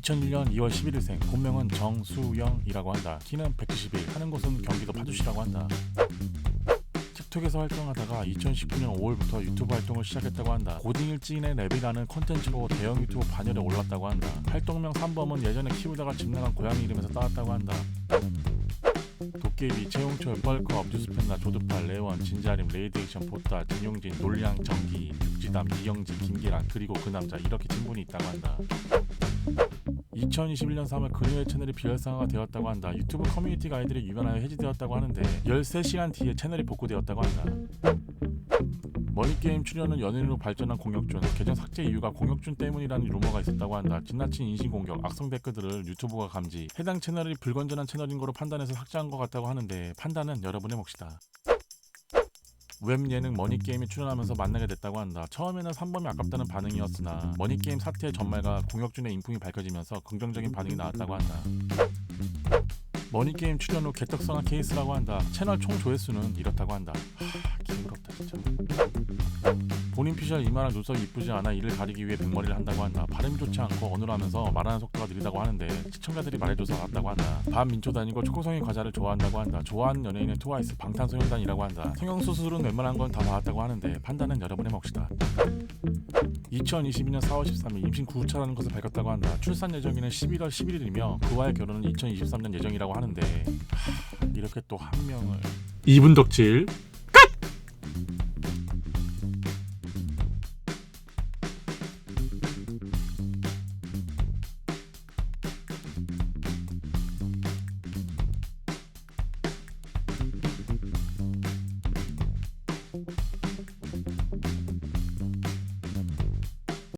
2001년 2월 11일생 본명은 정수영이라고 한다. 키는 171, 하는 곳은 경기도 파주시라고 한다. 틱톡에서 활동하다가 2019년 5월부터 유튜브 활동을 시작했다고 한다. 고딩 일진의 랩이라는 컨텐츠로 대형 유튜브 반열에 올랐다고 한다. 활동명 3범은 예전에 키우다가 집 나간 고양이 이름에서 따왔다고 한다. 도깨비, 최용철, 뻘컵, 뉴스펜나, 조드팔, 레원, 진자림, 레이드액션, 보따, 진용진, 놀량, 정기, 육지담, 이영진, 김기란 그리고 그 남자 이렇게 친분이 있다고 한다. 2021년 3월 그녀의 채널이 비활성화가 되었다고 한다. 유튜브 커뮤니티 가이드를 위반하여 해지되었다고 하는데 13시간 뒤에 채널이 복구되었다고 한다. 머니게임 출연은 연예인으로 발전한 공혁준 계정 삭제 이유가 공혁준 때문이라는 루머가 있었다고 한다 지나친 인신공격 악성 댓글들을 유튜브가 감지 해당 채널이 불건전한 채널인 거로 판단해서 삭제한 것 같다고 하는데 판단은 여러분의 몫이다 웹 예능 머니게임에 출연하면서 만나게 됐다고 한다. 처음에는 3범이 아깝다는 반응이었으나 머니게임 사태의 전말과 공혁준의 인품이 밝혀지면서 긍정적인 반응이 나왔다고 한다. 머니게임 출연 후 개떡성한 케이스라고 한다. 채널 총 조회수는 이렇다고 한다. 하, 징그럽다 진짜. 본인 피셜 이마랑 눈썹이 이쁘지 않아 이를 가리기 위해 백머리를 한다고 한다. 발음이 좋지 않고 어눌하면서 말하는 속도가 느리다고 하는데 시청자들이 말해줘서 알았다고 한다. 반민초 다니고 초코송이 과자를 좋아한다고 한다. 좋아하는 연예인은 트와이스 방탄소년단이라고 한다. 성형수술은 웬만한 건다 봐왔다고 하는데 판단은 여러분의 몫이다. 2022년 4월 13일 임신 9차라는 것을 밝혔다고 한다. 출산 예정일은 11월 11일이며 그와의 결혼은 2023년 예정이라고 하는데 하, 이렇게 또 한 명을 2분 덕질